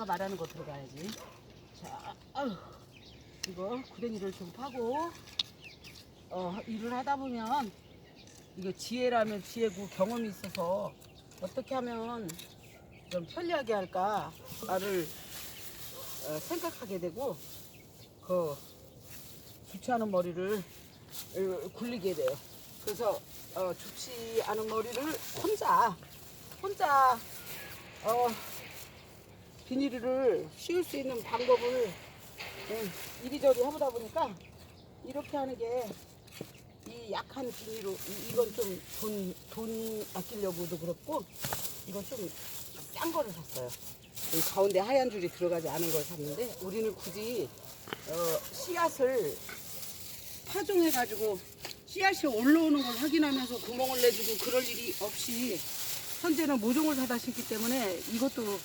내가 말하는 거 들어가야지. 자, 아유, 이거 구덩이를 좀 파고, 어, 일을 하다 보면, 이거 지혜라면 지혜고 경험이 있어서 어떻게 하면 좀 편리하게 할까, 나를 어, 생각하게 되고, 그, 좋지 않은 머리를 어, 굴리게 돼요. 그래서 어, 좋지 않은 머리를 혼자, 혼자, 어, 비닐을 씌울 수 있는 방법을 음, 이리저리 해보다 보니까 이렇게 하는 게 이 약한 비닐로 이- 이건 좀 돈 돈 아끼려고도 그렇고 이건 좀 싼 거를 샀어요. 이 가운데 하얀 줄이 들어가지 않은 걸 샀는데 우리는 굳이 어, 씨앗을 파종해가지고 씨앗이 올라오는 걸 확인하면서 구멍을 내주고 그럴 일이 없이 현재는 모종을 사다 심기 때문에 이것도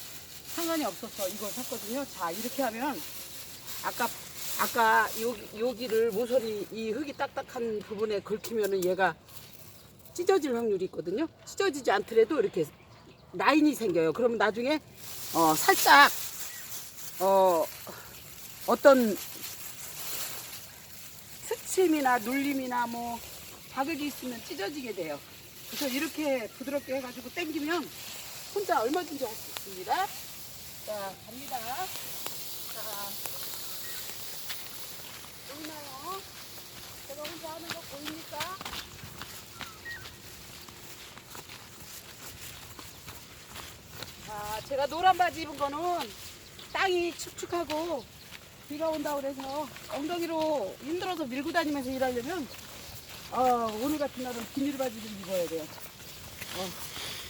상관이 없어서 이걸 샀거든요. 자 이렇게 하면 아까 아까 여기, 여기를 모서리 이 흙이 딱딱한 부분에 걸키면은 얘가 찢어질 확률이 있거든요. 찢어지지 않더라도 이렇게 라인이 생겨요. 그러면 나중에 어, 살짝 어, 어떤 스침이나 눌림이나 뭐 자극이 있으면 찢어지게 돼요. 그래서 이렇게 부드럽게 해가지고 당기면 혼자 얼마든지 할 수 있습니다. 자, 갑니다. 자, 보이나요? 제가 혼자 하는 거 보입니까? 자, 제가 노란 바지 입은 거는 땅이 축축하고 비가 온다고 그래서 엉덩이로 힘들어서 밀고 다니면서 일하려면 어, 오늘 같은 날은 비닐 바지를 입어야 돼요. 어,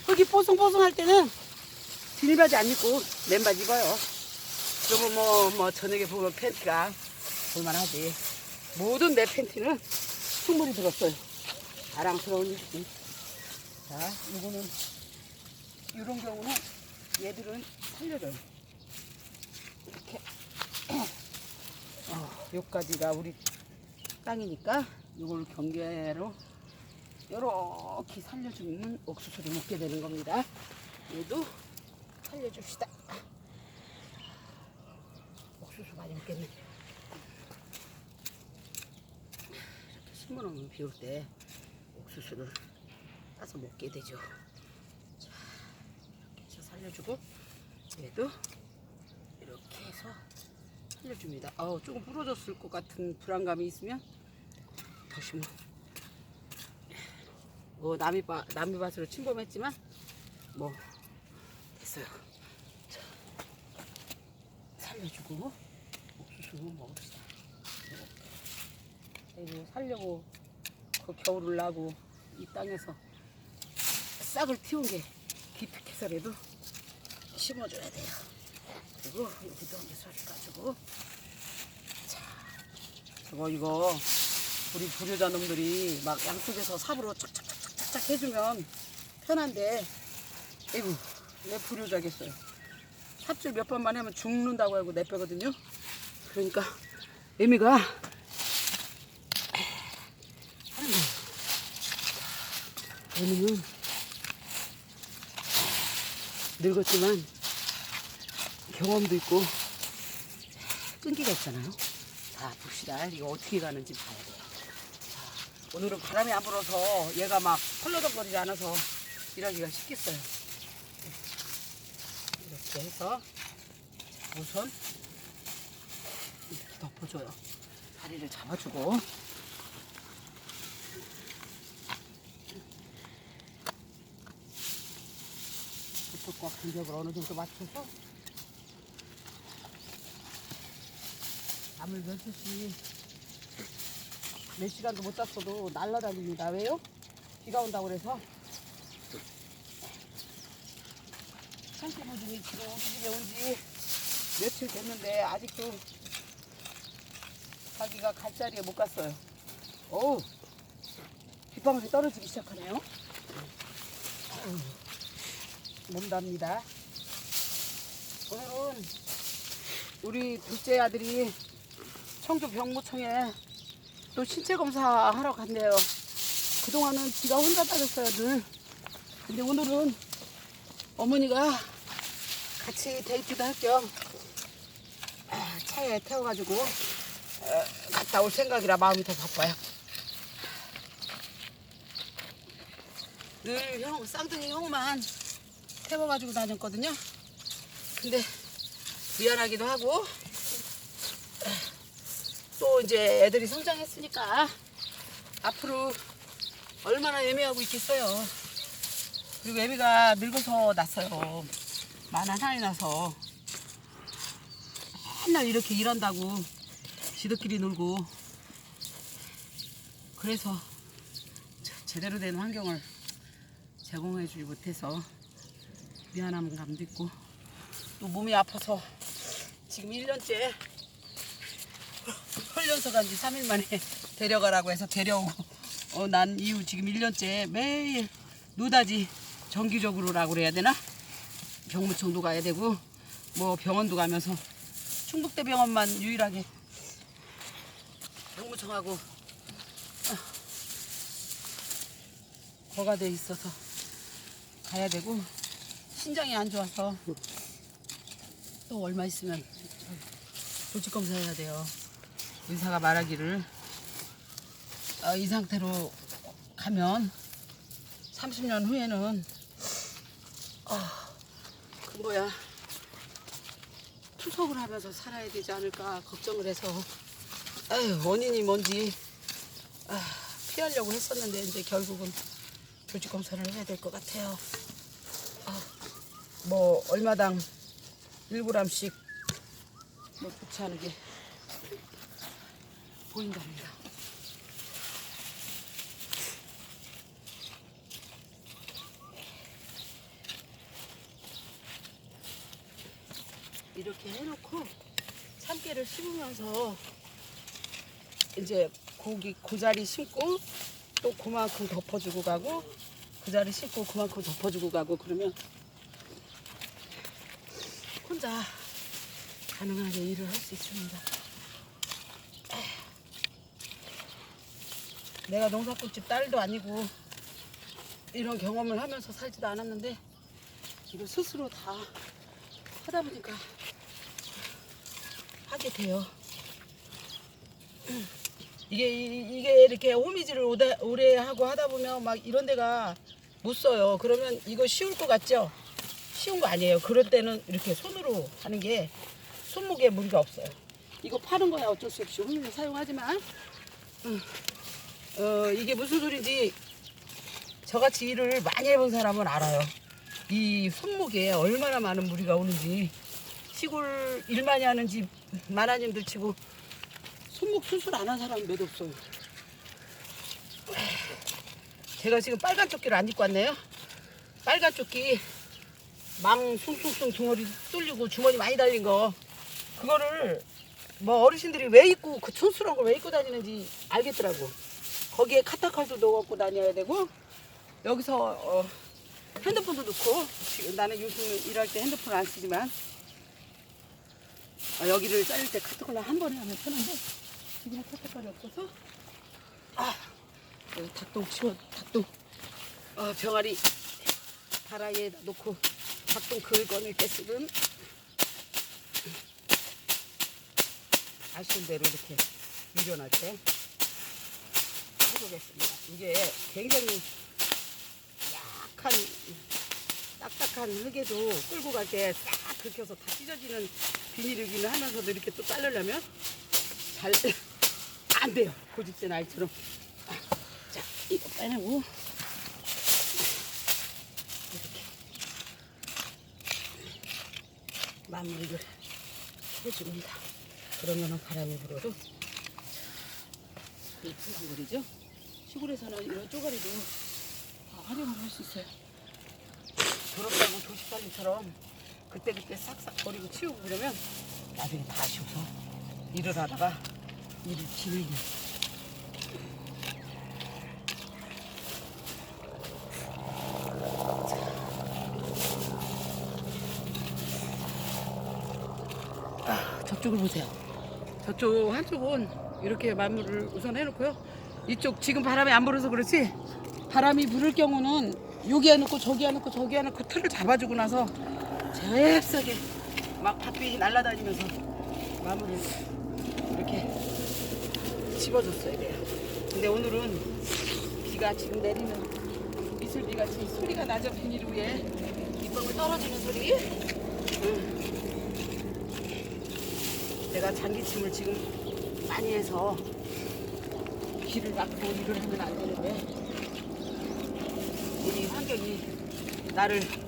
흙이 뽀송뽀송할 때는 비닐 바지 안 입고 맨바지 입어요. 그러면 뭐, 뭐 저녁에 보면 팬티가 볼만하지. 모든 내 팬티는 충분히 들었어요. 자랑스러운 일이지. 자, 이거는 이런 경우는 얘들은 살려줘요. 이렇게 어, 여기까지가 우리 땅이니까 이걸 경계로 이렇게 살려주면 옥수수를 먹게 되는 겁니다. 얘도 살려줍시다. 옥수수 많이 먹겠네. 이렇게 심어놓으면 비올 때 옥수수를 따서 먹게 되죠. 자, 이렇게 해서 살려주고 얘도 이렇게 해서 살려줍니다. 아우 조금 부러졌을 것 같은 불안감이 있으면 보시면 뭐 남이밭 남이 밭으로 침범했지만 뭐 됐어요. 자, 살려주고 옥수수 먹읍시다. 그리고 살려고 그 겨울을 나고 이 땅에서 싹을 틔운 게 기특해서라도 심어줘야 돼요. 그리고 여기도 소리 가지고 자 저거 이거 우리 불효자 놈들이 막 양쪽에서 삽으로 착착착착착 해주면 편한데 이구 내 불효자겠어요 삽질 몇 번만 하면 죽는다고 알고 내빼거든요 그러니까 의미가 의미는 늙었지만 경험도 있고 끈기가 있잖아요. 자 봅시다. 이거 어떻게 가는지 봐야 돼요. 자, 오늘은 바람이 안 불어서 얘가 막 펄러덩거리지 않아서 일하기가 쉽겠어요. 이렇게 해서 자, 우선 이렇게 덮어줘요. 다리를 잡아주고 그쪽과 간격을 어느 정도 맞춰서 잠을 몇 시씩 몇 시간도 못 잤어도 날라다닙니다. 왜요? 비가 온다고 그래서 산기부중이 지금 우리 집에 온 지 며칠 됐는데 아직도 자기가 갈 자리에 못 갔어요. 어우, 빗방울이 떨어지기 시작하네요. 몸답니다. 오늘은 우리 둘째 아들이 청주 병무청에 또 신체 검사 하러 간대요. 그동안은 지가 혼자 따졌어요, 늘. 근데 오늘은 어머니가 같이 데이트도 할겸 아, 차에 태워가지고 어, 갔다 올 생각이라 마음이 더 바빠요. 늘 형, 쌍둥이 형만 태워가지고 다녔거든요. 근데 미안하기도 하고 또 이제 애들이 성장했으니까 앞으로 얼마나 애매하고 있겠어요. 그리고 애미가 늙어서 났어요. 만한 한이 나서 맨날 이렇게 일한다고 지들끼리 놀고 그래서 저- 제대로 된 환경을 제공해주지 못해서 미안한 감도 있고 또 몸이 아파서 지금 1년째 훈련소 간 지 3일 만에 데려가라고 해서 데려오고 어, 난 이후 지금 1년째 매일 노다지 정기적으로라고 그래야 되나? 병무청도 가야 되고 뭐 병원도 가면서 충북대 병원만 유일하게 병무청하고 어, 거가 돼 있어서 가야 되고 신장이 안 좋아서 또 얼마 있으면 조직 검사해야 돼요. 의사가 말하기를 어, 이 상태로 가면 30년 후에는 어, 그 뭐야 투석을 하면서 살아야 되지 않을까 걱정을 해서 에휴, 원인이 뭔지 아, 피하려고 했었는데 이제 결국은 조직 검사를 해야 될 것 같아요. 아, 뭐 얼마당 1g씩 뭐 않은 게 보인답니다. 이렇게 해놓고 참깨를 심으면서 이제 고기 고자리 심고 또 그만큼 덮어주고 가고 그 자리 심고 그만큼 덮어주고 가고 그러면 혼자 가능하게 일을 할 수 있습니다. 내가 농사꽃집 딸도 아니고 이런 경험을 하면서 살지도 않았는데 이거 스스로 다 하다 보니까 하게 돼요. 이게 이- 이게 이렇게 호미질을 오래, 오래 하고 하다 보면 막 이런 데가 못 써요. 그러면 이거 쉬울 것 같죠? 쉬운 거 아니에요. 그럴 때는 이렇게 손으로 하는 게 손목에 무리가 없어요. 이거 파는 거야 어쩔 수 없이 호미를 사용하지만 음, 어, 이게 무슨 소리인지 저같이 일을 많이 해본 사람은 알아요. 이 손목에 얼마나 많은 무리가 오는지 시골 일 많이 하는 집 마나님들 치고 손목 수술 안 한 사람 몇 없어요. 제가 지금 빨간 조끼를 안 입고 왔네요. 빨간 조끼 망 숭숭숭 둥어리 뚫리고 주머니 많이 달린 거 그거를 뭐 어르신들이 왜 입고 그 촌스러운 걸 왜 입고 다니는지 알겠더라고. 거기에 카타칼도 넣어갖고 다녀야 되고 여기서 어, 핸드폰도 넣고 지금 나는 요즘 일할 때 핸드폰 안 쓰지만 아, 여기를 자를 때 카타칼로 한 번에 하면 편한데? 지금 카타칼이 없어서? 아 여기 닭똥 치워 닭똥. 어, 병아리. 다라이에 놓고 닭똥 긁어낼 때 쓰는. 아쉬운 대로 이렇게 밀어낼 때. 해보겠습니다. 이게 굉장히 약한 딱딱한 흙에도 끌고 갈 때 싹 긁혀서 다 찢어지는 비닐이기는 하면서도 이렇게 또 자르려면 잘 안 돼요. 고집센 아이처럼. 자, 이거 빼내고 이렇게 마무리를 해줍니다. 그러면은 바람이 불어도 풀렁거리죠. 시골에서는 이런 쪼가리도 다 활용을 할 수 있어요. 더럽다고 도시관리처럼 그때그때 싹싹 버리고 치우고 그러면 나중에 다 아쉬워서 일을 하다가 일을 지르기. 아, 저쪽을 보세요. 저쪽 한쪽은 이렇게 마무를 우선 해놓고요. 이쪽 지금 바람이 안 불어서 그렇지 바람이 불을 경우는 여기에 놓고 저기에 놓고 저기에 놓고 틀을 잡아주고 나서 잽싸게 막 밭비 날아다니면서 마무리를 이렇게 집어줬어야 돼요. 근데 오늘은 비가 지금 내리는 미슬비 같이 소리가 나죠 비닐 위에 이방울 떨어지는 소리. 응. 내가 장기침을 지금 많이 해서 비를 막고 일을 하면 안 되는데 이 환경이 나를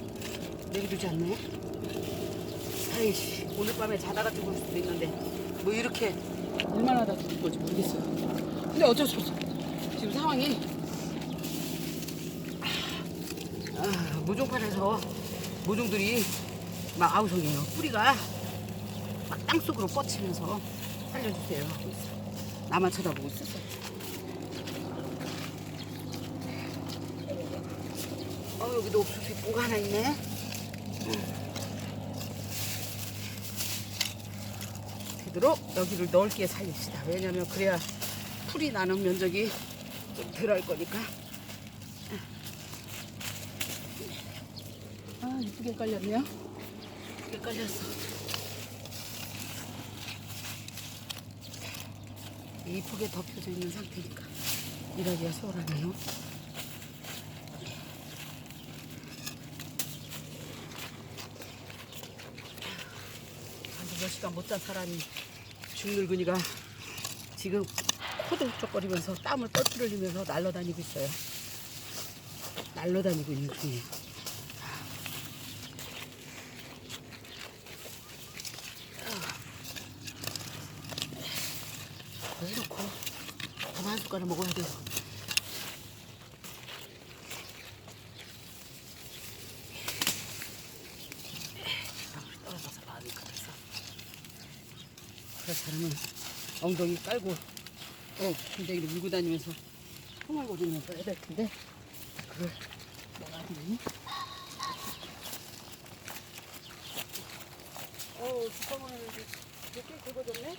내비두지 않네. 아이씨 오늘 밤에 자다가 죽을 수도 있는데 뭐 이렇게 얼마나 다 죽을 건지 모르겠어요. 근데 어쩔 수 없어. 지금 상황이 아, 모종판에서 모종들이 막 아우성이에요. 뿌리가 막 땅속으로 뻗치면서 살려주세요. 하고 있어. 나만 쳐다보고 있었어. 어 여기도 옥수수 거 하나 있네. 되도록 여기를 넓게 살립시다. 왜냐면 그래야 풀이 나는 면적이 좀 덜 할 거니까. 아 이쁘게 깔렸네요. 이쁘게 깔렸어. 이쁘게 덮여져 있는 상태니까 일하기가 수월하네요. 한두 몇 시간 못잔 사람이 죽늙은이가 지금 코도 쩍거리면서 땀을 뻘뻘 흘리면서 날아다니고 있어요. 날아다니고 있는 중이에요. 왜 이렇고 밥한 숟가락 먹어야 돼요. 아무리 떨어져서 마음이 급해서 그래서 사람은 엉덩이 깔고. 어 군대기를 밀고 다니면서 흥얼거리면서 해야 될 텐데 그걸 내가 하니 어우 주방을 이렇게 긁어줬네?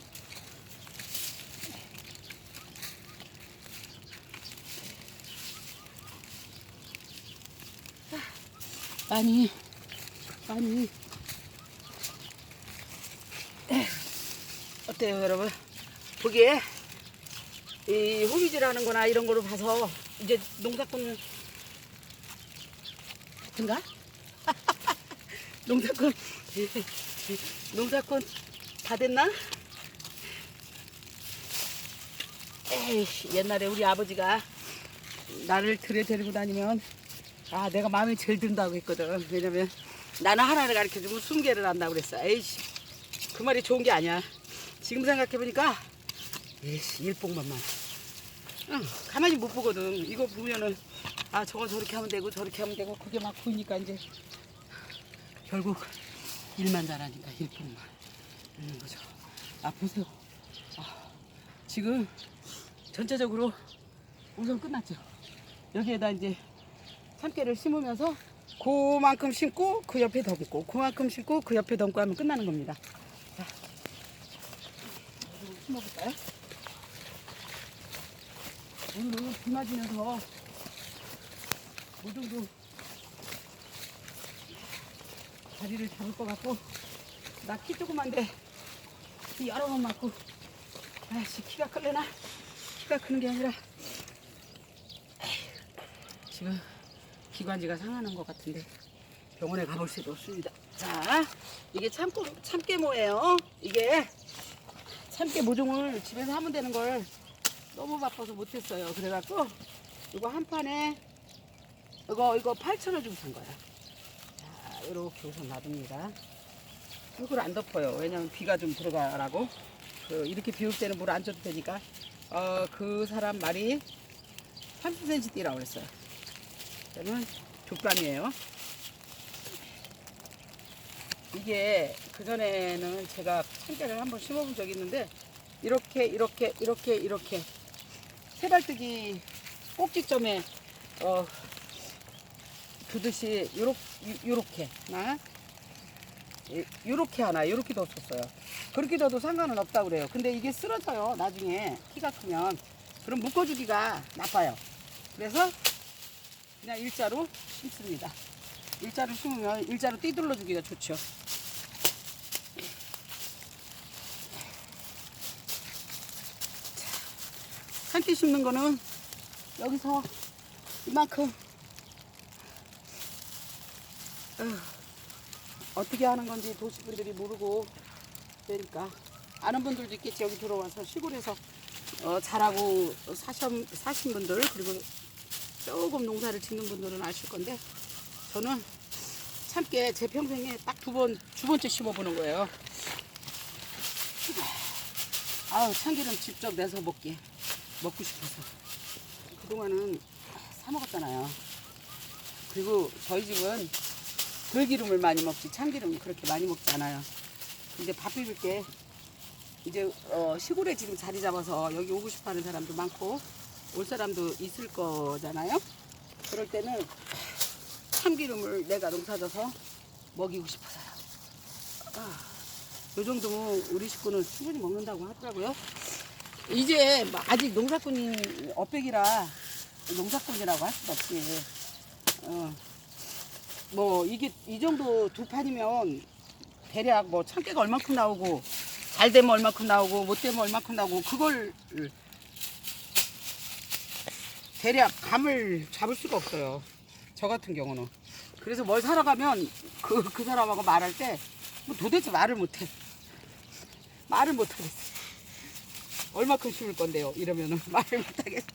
많이 많이. 어때요 여러분 보기에 이 호미질하는 거나 이런 거로 봐서 이제 농사꾼 같은가? 농사꾼 농사꾼 다 됐나? 에이씨 옛날에 우리 아버지가 나를 들에 데리고 다니면 아 내가 마음에 제일 든다고 했거든 왜냐면 나는 하나를 가르쳐주면 개를 한다고 그랬어 에이씨 그 말이 좋은 게 아니야 지금 생각해보니까 에이씨 일복만만. 응, 가만히 못 보거든. 이거 보면은 아 저거 저렇게 하면 되고 저렇게 하면 되고 그게 막 보이니까 이제 결국 일만 잘하니까 일복만 있는 거죠. 아 보세요. 아, 지금 전체적으로 우선 끝났죠. 여기에다 이제 참깨를 심으면서 그만큼 심고 그 옆에 덮고 그만큼 심고 그 옆에 덮고 하면 끝나는 겁니다. 자, 심어볼까요? 오늘은 비 맞으면서 모종도 자리를 잡을 것 같고 나 키 조그만데 비 여러 번 맞고 아씨 키가 클래나 키가 크는 게 아니라 지금 기관지가 상하는 것 같은데 병원에 가볼 수도 없습니다. 자, 이게 참깨, 참깨모예요. 이게 참깨 모종을 집에서 하면 되는 걸 너무 바빠서 못했어요. 그래갖고 이거 한 판에 이거 이거 8천 원 주고 산 거야. 자, 이렇게 우선 놔둡니다. 얼굴 안 덮어요. 왜냐면 비가 좀 들어가라고. 그 이렇게 비올 때는 물 안 줘도 되니까. 어, 그 사람 말이 30cm 뛰라고 그랬어요. 저는 족감이에요. 이게 그전에는 제가 참깨를 한번 심어본 적이 있는데 이렇게 이렇게 이렇게 이렇게 세발뜨기 꼭지점에 어 두듯이 요렇게 요렇게 나 이- 요렇게 하나 요렇게 뒀었어요. 그렇게 둬도 상관은 없다 그래요. 근데 이게 쓰러져요. 나중에 키가 크면 그럼 묶어주기가 나빠요. 그래서 그냥 일자로 심습니다. 일자로 심으면 일자로 띠둘러 주기가 좋죠. 한끼 심는 거는 여기서 이만큼 어, 어떻게 하는 건지 도시분들이 모르고 그러니까 아는 분들도 있겠지 여기 들어와서 시골에서 어, 잘하고 사신, 사신 분들 그리고 조금 농사를 짓는 분들은 아실 건데 저는 참깨 제 평생에 딱 두 번, 두 번째 심어보는 거예요. 아우, 참기름 직접 내서 먹기. 먹고 싶어서. 그동안은 사 먹었잖아요. 그리고 저희 집은 들기름을 많이 먹지 참기름을 그렇게 많이 먹지 않아요. 근데 밥 비빌 때 이제 어, 시골에 지금 자리 잡아서 여기 오고 싶어 하는 사람도 많고 올 사람도 있을 거잖아요. 그럴 때는 참기름을 내가 농사져서 먹이고 싶어서요. 아, 요 정도면 우리 식구는 충분히 먹는다고 하더라고요. 이제 뭐 아직 농사꾼인 업백이라 농사꾼이라고 할 수도 없지. 어, 뭐 이게 이 정도 두 판이면 대략 뭐 참깨가 얼마큼 나오고 잘 되면 얼마큼 나오고 못 되면 얼마큼 나오고 그걸 대략 감을 잡을 수가 없어요. 저 같은 경우는. 그래서 뭘 사러 가면 그, 그 사람하고 말할 때 뭐 도대체 말을 못해. 말을 못하겠어. 얼마큼 심을 건데요? 이러면은 말을 못하겠어.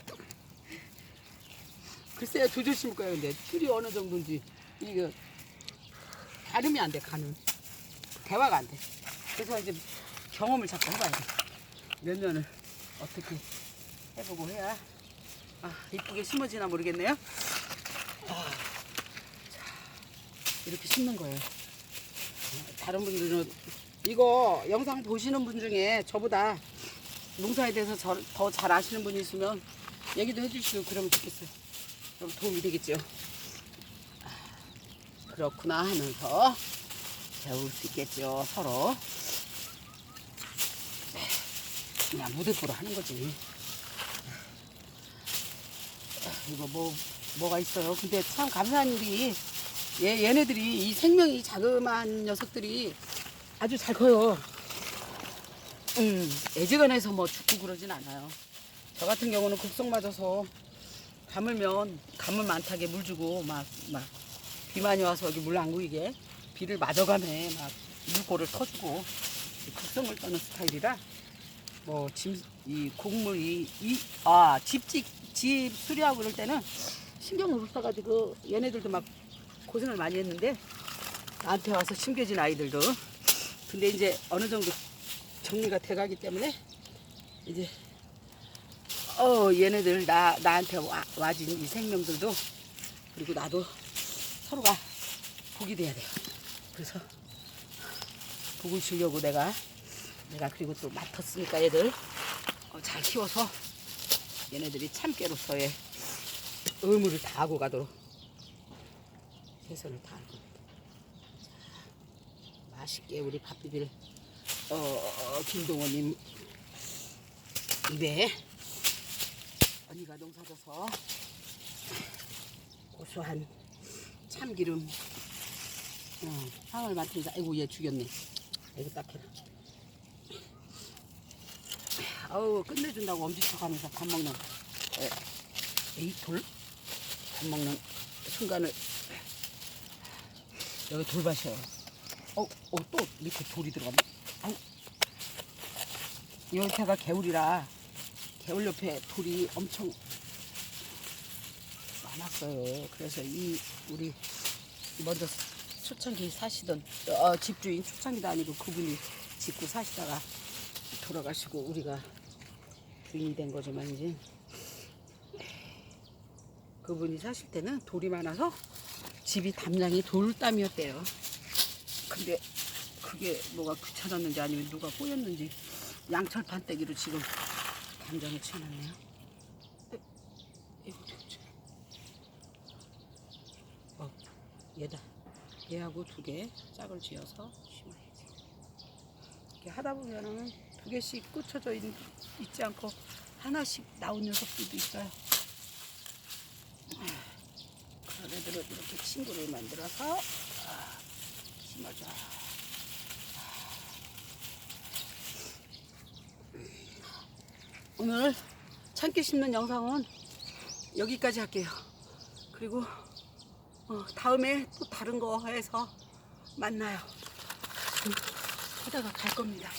글쎄요, 두줄 심을 거예요. 근데 줄이 어느 정도인지 이거 가늠이 안 돼, 가늠. 대화가 안 돼. 그래서 이제 경험을 자꾸 해봐야 돼. 몇 년을 어떻게 해보고 해야 아, 이쁘게 심어지나 모르겠네요. 아, 자, 이렇게 심는 거예요. 다른 분들은 이거 영상 보시는 분 중에 저보다 농사에 대해서 더 잘 아시는 분이 있으면 얘기도 해주시고 그러면 좋겠어요. 그럼 도움이 되겠죠. 아, 그렇구나 하면서 배울 수 있겠죠 서로. 그냥 무대포로 하는 거지. 이거 뭐 뭐가 있어요. 근데 참 감사한 일이 얘 얘네들이 이 생명이 자그마한 녀석들이 아주 잘 커요. 음, 애지간해서 뭐 죽고 그러진 않아요. 저 같은 경우는 급성 맞아서 가물면 가물 많다게 물 주고 막 막 비만이 와서 여기 물 안 고이게 비를 맞아가며 막 물고를 터주고 급성을 떠는 스타일이라 뭐이 곡물이 이아 집집 집 수리하고 그럴 때는 신경을 못 써가지고 얘네들도 막 고생을 많이 했는데 나한테 와서 심겨진 아이들도 근데 이제 어느 정도 정리가 돼가기 때문에 이제 어 얘네들 나 나한테 와, 와진 이 생명들도 그리고 나도 서로가 복이 돼야 돼요. 그래서 복을 주려고 내가 내가 그리고 또 맡았으니까 얘들 어, 잘 키워서 얘네들이 참깨로서의 의무를 다하고 가도록 최선을 다할 겁니다. 자, 맛있게 우리 밥 비빌 어, 김동호님 입에 언니가 농사져서 고소한 참기름. 어, 향을 맡으면서 아이고 얘 죽였네. 아이고 딱해라. 아우 끝내준다고 엄지척하면서 밥 먹는. 에, 이 돌? 밥 먹는 순간을. 여기 돌밭이에요. 어, 어, 또 밑에 돌이 들어갔네 여기가 개울이라 개울 옆에 돌이 엄청 많았어요. 그래서 이 우리 먼저 초창기 사시던 어, 집주인 초창기도 아니고 그분이 짓고 사시다가 돌아가시고 우리가 주인이 된 거지만 이제 그분이 사실 때는 돌이 많아서 집이 담장이 돌담이었대요. 근데 그게 뭐가 귀찮았는지 아니면 누가 꼬였는지 양철판 떼기로 지금. 에, 이거 어떡하지? 어, 얘다. 얘하고 두 개 짝을 지어서 심어야지. 이렇게 하다 보면은 두 개씩 꽂혀져 있, 있지 않고 하나씩 나온 녀석들도 있어요. 그러다 얘네들은 이렇게 친구를 만들어서 아, 심어줘. 오늘 참깨 심는 영상은 여기까지 할게요. 그리고 어, 다음에 또 다른 거 해서 만나요. 하다가 갈 겁니다.